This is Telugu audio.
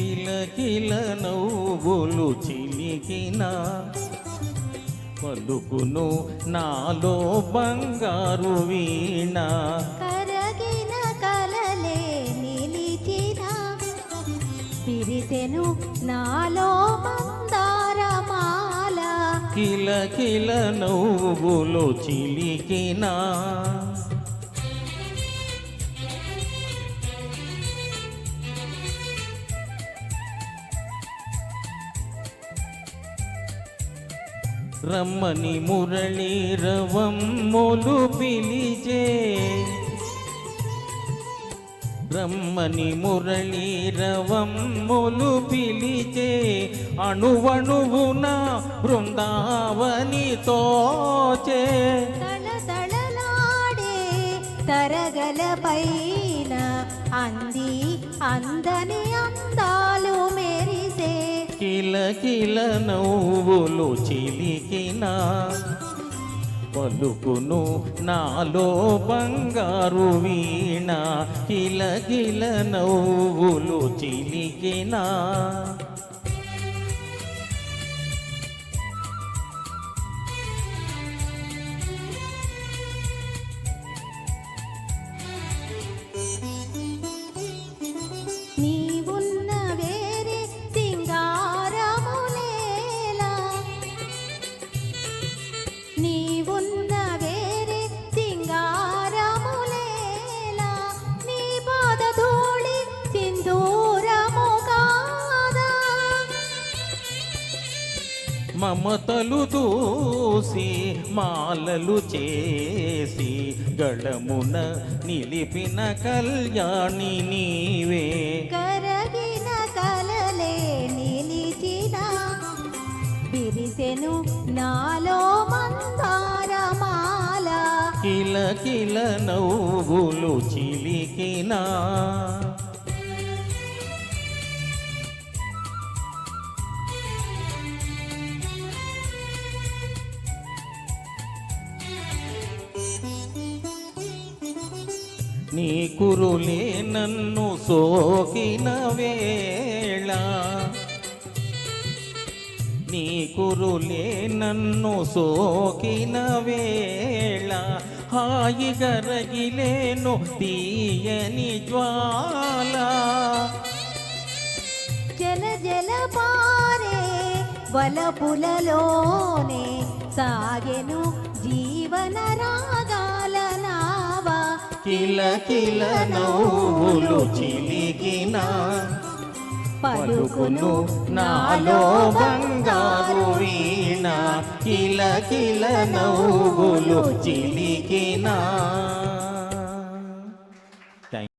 కిల నవ్వులు చిలికిన పలుకును నాలో బంగారు వీణ. కరగిన కలలే నిలిచిన. పిరిసెను నాలో మందారమాల. కిల కిల నవ్వులు చిలికిన రమ్మని మురళీ రవమ్ములు పిలిచే. బ్రహ్మని మురళీ రవమ్ములు పిలిచే. అణువణువున బృందావని తోచే. తళతళలాడే తరగల పైన అంది అందని అందాలు మే కిల నవ్వులు చిలికిన పలుకును నాలో బంగారు వీణ. కిల కిల నవ్వులు చిలికినా మమతలు దూసి మాలలు చేసి గళమున నిలిపిన కళ్యాణి నీవే. కరగిన కలలే నిలిచిన విరిసెను నాలో మందారమాల కిల కిల నవ్వులు చిలికినా. నీ కురులే నన్ను సోకిన వేళ. నీ కురులే నన్ను సోకిన వేళ. హాయిగా రగిలేను తీయని జ్వాల. జల జల పారే వలపులలోనే సాగెను జీ కిల కిల నవ్వులు చిలికిన. పలుకును నాలో బంగారు వీణ. కిల కిల నవ్వులు చిలికినా.